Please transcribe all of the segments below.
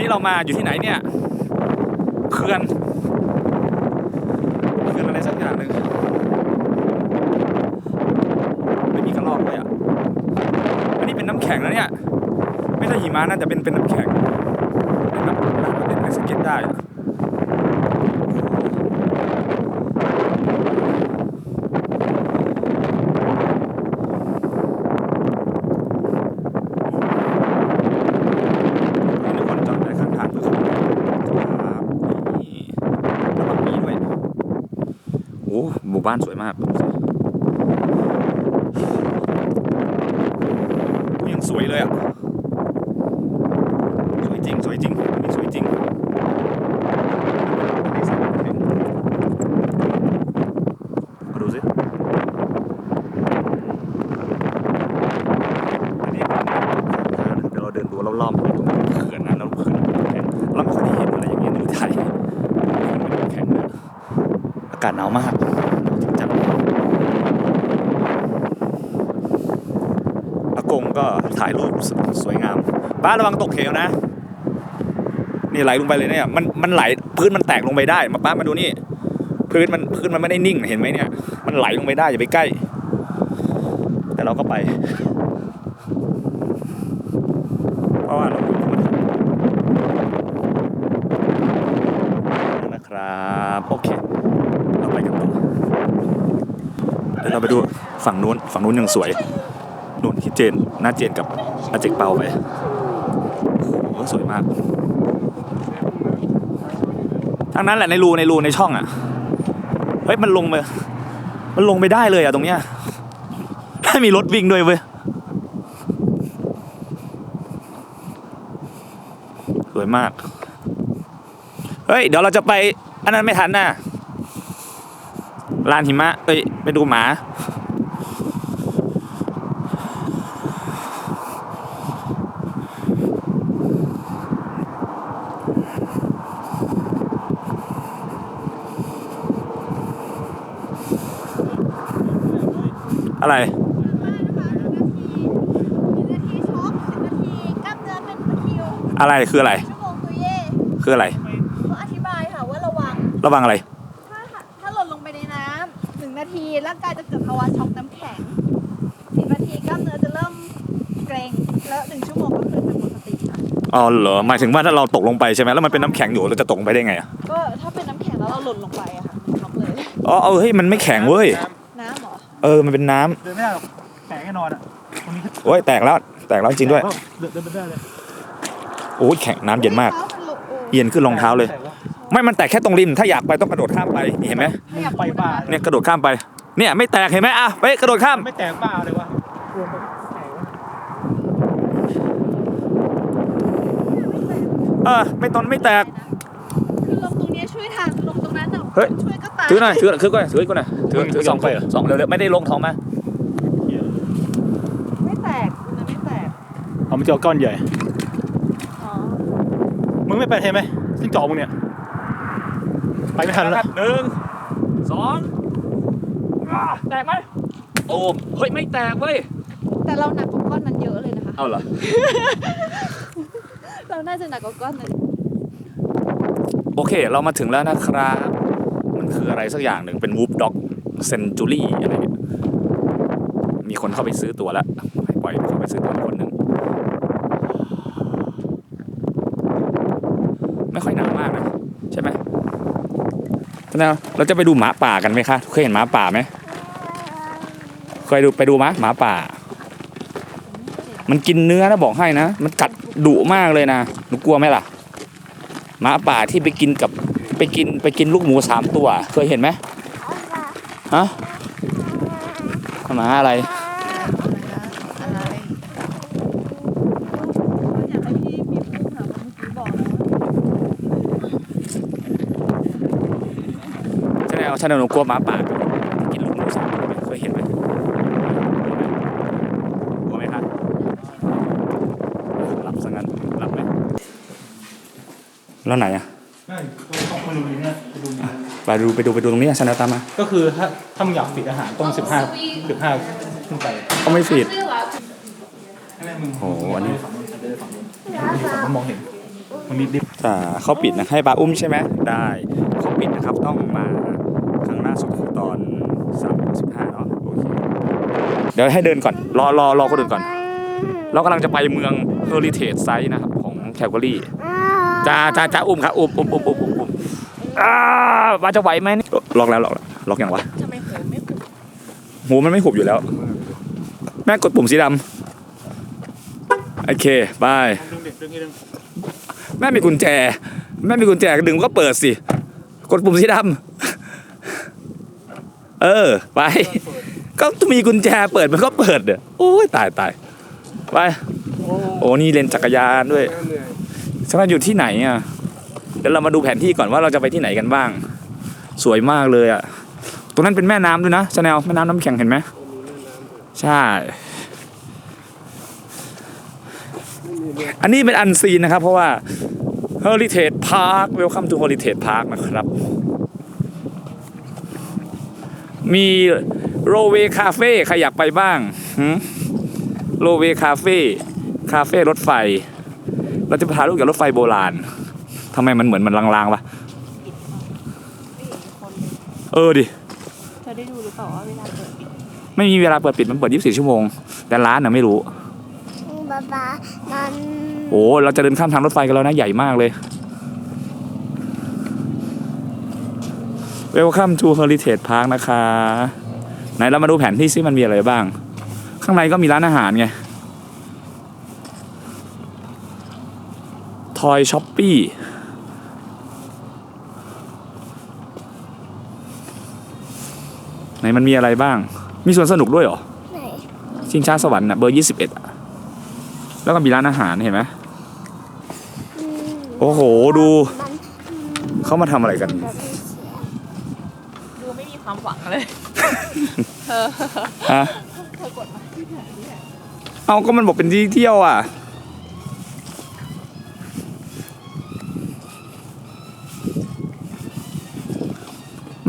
นี้เรามาอยู่ที่ไหนเนี่ยเขื่อนเขื่อนอะไรสักอย่างหนึ่งไม่มีกระรอกเลยอะอันนี้เป็นน้ำแข็งนะเนี่ย ไม่ใช่หิมะนะแต่เป็นเป็นน้ำแข็งเป็นแบบเป็นสเก็ตได้อะมีคนจอดไว้ข้างทางเพื่อเขาครับนี่ระวังมีด้วยโอ้หมู่ บ้านสวยมากดูสิยังสวยเลยอะ สวยจริง สวยจริงมีสวยจริงมาดูสิอันนี้เดี๋ยวเราเดินดูรอบๆตรงเขื่อนนะแล้วเขื่อนแข็งเราไม่ค่อยได้เห็นอะไรอย่างเงี้ยในไทยแข็งนะอากาศหนาวมากจริงจังอา ก็ถ่ายรูปสวยงามบ้านระวังตกเหวนะ นี่ไหลลงไปเลยเนี่ยมันมันไหลพื้นมันแตกลงไปได้ มาป้ามาดูนี่ พื้นมันพื้นมันไม่ได้นิ่งเห็นไหมเนี่ย มันไหลลงไปได้อย่าไปใกล้ แต่เราก็ไป เพราะว่าเราอยู่ที่มันนะครับโอเคเราไปกันต่อเดี๋ยวเราไปดูฝั่งนู้นฝั่งนู้นยังสวย ที่เจนหน้าเจนกับอาเจกเปาไปโอ้โหสวยมากทั้งนั้นแหละในรูในรูในช่องอะเฮ้ยมันลงไปมันลงไปได้เลยอะตรงเนี้ยถ้ามีรถวิ่งด้วยเว้ยสวยมาก เฮ้ย เดี๋ยวเราจะไป อันนั้นไม่ทันนะลานหิมะเอ้ยไปดูหมา อะไรนาทีช็อกสิบนาทีกล้ามเนื้อเป็นตะคริวอะไรคืออะไรชั่วโมงตุยเย่คืออะไรเขาอธิบายค่ะว่าระวัง ระวังอะไร ถ้าถ้าหล่นลงไปในน้ำหนึ่งนาทีร่างกายจะเกิดภาวะช็อกน้ำแข็งสิบนาทีกล้ามเนื้อจะเริ่มเกร็งแล้วหนึ่งชั่วโมงก็คือเป็นปกติค่ะอ๋อเหรอหมายถึงว่าถ้าเราตกลงไปใช่ไหมแล้วมันเป็นน้ำแข็งอยู่เราจะตกลงไปได้ไงอะก็ถ้าเป็นน้ำแข็งแล้วเราหล่นลงไปอะค่ะช็อกเลย อ๋อเออเฮ้ยมันไม่แข็งเว้ย น้ำ เหรอเออมันเป็นน้ำเดินไม่ได้หรอกแตกแน่นอนอะตรงนี้โอ้ยแตกแล้วแตกแล้วจริงด้วยเดินเดินไม่ได้เลยโอ้ยแข็งน้ำเย็นมากท้มันหลุดโอ้เย็นขึ้นรองเท้าเลยแตกแล้วไม่มันแตกแค่ตรงริมถ้าอยากไปต้องกระโดดข้ามไปนี่เห็นไหมขยับไปป่าเนี่ยกระโดดข้ามไปเนี่ยไม่แตกเห็นไหมอะไปกระโดดข้ามไม่แตกป่าเลยวะรวมไปแตกวะเออไม่ตอนไม่แตกคือ ลงตรงเนี้ยช่วยทางลงตรงนั้นอะเฮ้ย ช่วยก็ตายถือหน่อยถือถือก่อนถือก่อนหน่อยถือถือสองไปสองเร็วๆไม่ได้ลงท้องมาไม่แตกมันไม่แตกเอามันเจอก้อนใหญ่อ๋อมึงไม่ไปเห็นไหมซึ่งจอมึงเนี่ยไปไม่ทันแล้วหนึ่งสองอ่าแตกไหมโอ้เฮ้ยไม่แตกเว้ยแต่เราหนักกว่าก้อนนั้นเยอะเลยนะคะเอาเหรอเราน่าจะหนักกว่าก้อนนั้น โอเค เรามาถึงแล้วนะครับ มันคืออะไรสักอย่างหนึ่งเป็นวูฟด็อกเซนจูรี่อะไรเนี่ยมีคนเข้าไปซื้อตัวแล้วให้ปล่อยเข้าไปซื้อตัวคนหนึ่งไม่ค่อยหนาวมากนะใช่ไหมแล้วเราจะไปดูหมาป่ากันไหมคะเคยเห็นหมาป่าไหมเคยดูไปดูไหมหมาป่า มันกินเนื้อนะบอกให้นะ มันกัดดุมากเลยนะหนูกลัวไหมล่ะ หมาป่าที่ไปกินกับไปกินไปกินลูกหมูสามตัว เคยเห็นไหมฮะหมาอะไรอะไรอยากให้พี่มีพุ่งค่ะเมื่อกี้บอกแล้วใช่ไหมใช่ไหมหนูกลัวหมาป่าที่กินลูกหมูสามตัวไหมเคยเห็นไหมกลัวไหมครับหลับซะงั้นหลับไหม แล้วไหนอะใช่ต้องมาดูนี่นะไปดูนี่นะไปดูไปดูไปดูตรงนี้ชนะตามมาก็คือถ้าถ้ามึงอยากปิดอาหารต้องสิบห้าสิบห้าขึ้นไปเขาไม่ฟีดให้แม่มึงโอ้โหอันนี้ ฝั่งนู้นเดินฝั่งนู้นฝั่งนู้นมองเห็นมันนิดนิดอ่าเขาปิดนะให้ปลาอุ้มใช่ไหมได้เขาปิดนะครับต้องมาครั้งล่าสุดคือตอนสามสิบห้าเนาะโอเคเดี๋ยวให้เดินก่อนรอรอรอคนอื่นก่อน เรากำลังจะไปเมืองเฮอริเทจไซต์นะครับ ของแคลการี จ้าจ้าจ้าอุ้มครับอุ้มอุ้มอุ้มอุ้มอุ้มอุ้มอ้าปลาจะไหวไหมนี่ล็อกแล้วล็อกแล้วล็อกยังวะจะไม่หูไม่หูหูมันไม่หุบอยู่แล้ว แม่กดปุ่มสีดำโอเคบายดึงเด็กดึงให้ดึงแม่มีกุญแจ แม่มีกุญแจดึงก็เปิดสิ กดปุ่มสีดำเออ ไป ก็มีกุญแจเปิดมันก็เปิดเด้อโอ้ยตายตายไป โอ้นี่เลนจักรยานด้วย สมัยอยู่ที่ไหนอะเดี๋ยวเรามาดูแผนที่ก่อนว่าเราจะไปที่ไหนกันบ้าง สวยมากเลยอะตรงนั้นเป็นแม่น้ำด้วยนะชาแนลแม่น้ำน้ำแข็งเห็นไหมใช่ อันนี้เป็นอันซีนนะครับ เพราะว่า Heritage Park Welcome to Heritage Park นะครับ มีโรเวคาเฟ่ใครอยากไปบ้างโรเวคาเฟ่คาเฟ่รถไฟ เราจะพาลูกกับรถไฟโบราณทำไมมันเหมือนมันลางๆวะเออดิเธอได้ดูหรือเปล่าว่าเวลาเปิดปิดไม่มีเวลาเปิดปิดมันเปิด 24 ชั่วโมง แต่ร้านน่ะไม่รู้ป๊าป๊ามันโอ้เราจะเดินข้ามทางรถไฟกันแล้วนะใหญ่มากเลย Welcome to Heritage Park นะคะ ไหนเรามาดูแผนที่ซิมันมีอะไรบ้าง ข้างในก็มีร้านอาหารไง ทอยช้อปปี้ไหนมันมีอะไรบ้าง มีสวนสนุกด้วยเหรอไหนชิงช้าสวรรค์น่ะเบอร์ยี่สิบเอ็ดแล้วก็มีร้านอาหารเห็นไหมอืมโอ้โหดูมันเขามาทำอะไรกันแบบนี้เสียดูไม่มีความหวังเลยเธอฮะเธอกดมาที่ไหนที่ไหนเอาก็มันบอกเป็นที่เที่ยวอะ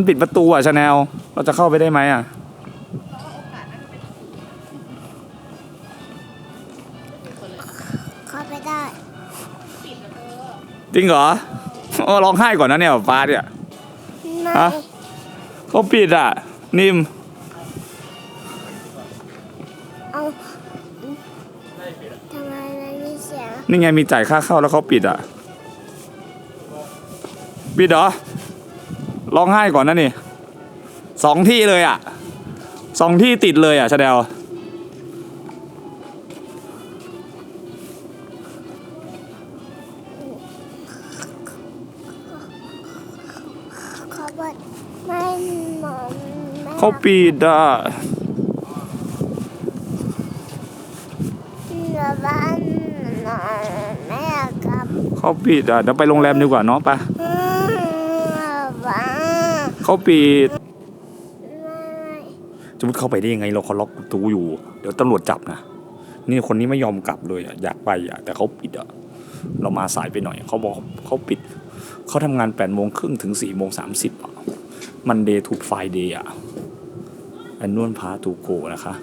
มันปิดประตูอะชาแนล เราจะเข้าไปได้ไหมอะ เข้าไปได้ จริงเหรอโอ้ร้องไห้ก่อนนะเนี่ยฟ้าเนี่ย ไม่ฮะ เขาปิดอะ นิมเอาทำไมมันมีเสียงนี่ไงมีจ่ายค่าเข้าแล้วเขาปิดอะ ปิดเหรอ ร้องไห้ก่อนนะนี่สองที่เลยอะสองที่ติดเลยอะชาแนลเขาบอกไม่หมอมไม่เขาปิดอะเหลือบ้านหน่อยไม่อยากกลับเขาปิดอะเดี๋ยวไปโรงแรมดีกว่าเนาะปะอืมบ้าน เขาปิดไม่จะมุดเข้าไปได้ยังไงเราเขาล็อกประตูอยู่ เดี๋ยวตำรวจจับนะ นี่คนนี้ไม่ยอมกลับเลยอะอยากไปอะแต่เขาปิดอะเรามาสายไปหน่อย เขาบอกเขาปิด เขาทำงาน8ปดโมงครึ่งถึง4ี่โมงสามสิบอะมันเดย์ทูไฟเดย์อะอันนวนพาตูโกนะคะ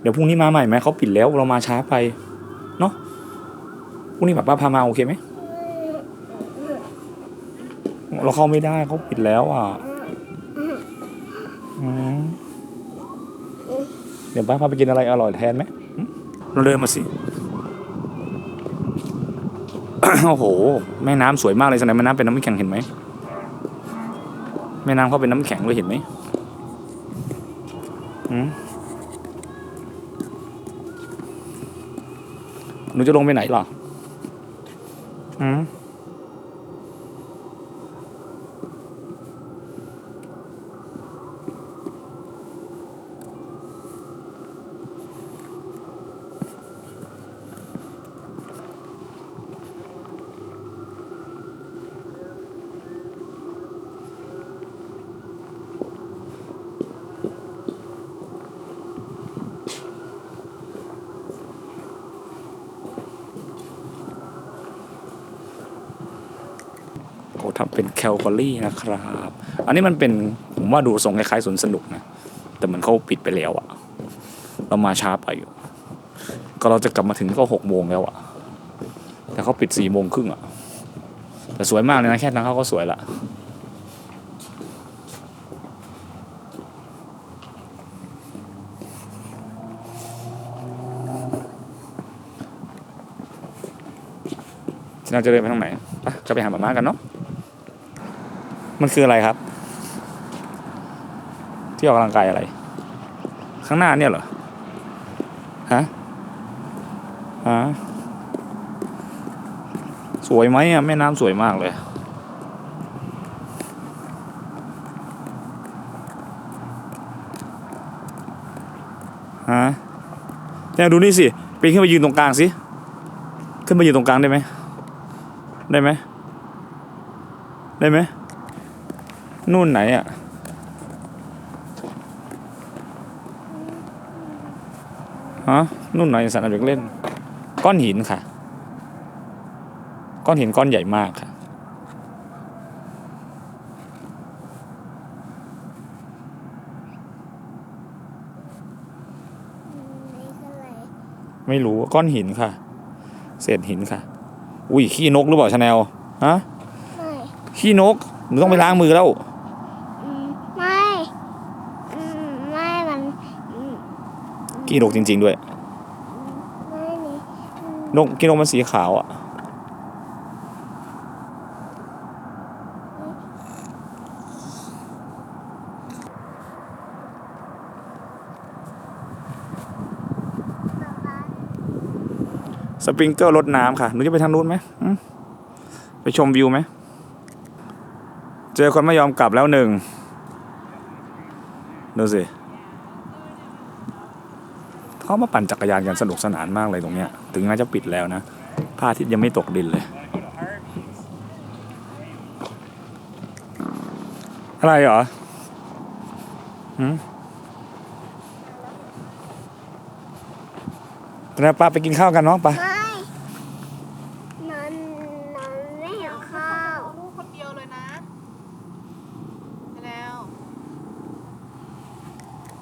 เดี๋ยวพรุ่งนี้มาใหม่ไหมเขาปิดแล้วเรามาช้าไป เนาะพรุ่งนี้แบบป้าพามาโอเคไหม เราเข้าไม่ได้เขาปิดแล้วอะอืมเดี๋ยวป้าพาไปกินอะไรอร่อยแทนไหมอืมเราเดินมาสิ โอ้โห แม่น้ำสวยมากเลยสนามแม่น้ำเป็นน้ำแข็งเห็นไหม แม่น้ำเขาเป็นน้ำแข็งเลยเห็นไหมอืมหนูจะลงไปไหนล่ะ ทำเป็นแคลกอรี่นะครับ อันนี้มันเป็นผมว่าดูทรงคล้ายๆสวนสนุกนะ แต่เหมันเขาปิดไปแล้วอะเรามาช้าไปอยู่ ก็เราจะกลับมาถึงก็หกโมงแล้วอะแต่เขาปิดสี่โมงครึ่งอะแต่สวยมากเลยนะแค่ทางเขาก็สวยละที่เราจะเดินไปทางไหน ไปจะไปหาหมาม่ากันเนาะ มันคืออะไรครับ ที่ออกกำลังกายอะไร ข้างหน้าเนี่ยเหรอฮะฮะสวยไหมอะแม่น้ำสวยมากเลยฮะเนี่ยดูนี่สิปีนขึ้นไปยืนตรงกลางสิ ขึ้นไปยืนตรงกลางได้ไหม ได้ไหม ได้ไหม นู่นไหนอะฮะนู่นไหนสนามเด็กเล่น ก้อนหินค่ะ ก้อนหินก้อนใหญ่มากค่ะนี่คืออะไรไม่รู้ก้อนหินค่ะ เศษหินค่ะ อุ้ยขี้นกหรือเปล่าชาแนลฮะไม่ขี้นกหนูต้องไปล้างมือแล้ว อืมไม่อืมไม่มันอืม ขี้นกจริง ๆ ด้วยไม่นี่อืมนกขี้นกมันสีขาวอะสปริงเกอร์รดน้ำค่ะหนูจะไปทางนู้นไหมอืมไปชมวิวไหม เจอคนไม่ยอมกลับแล้วหนึ่งดูสิ เขามาปั่นจักรยานกันสนุกสนานมากเลยตรงเนี้ย ถึงแม้จะปิดแล้วนะพระอาทิตย์ยังไม่ตกดินเลย อะไรเหรอหืมแล้วป้าไปกินข้าวกันเนาะไปไม่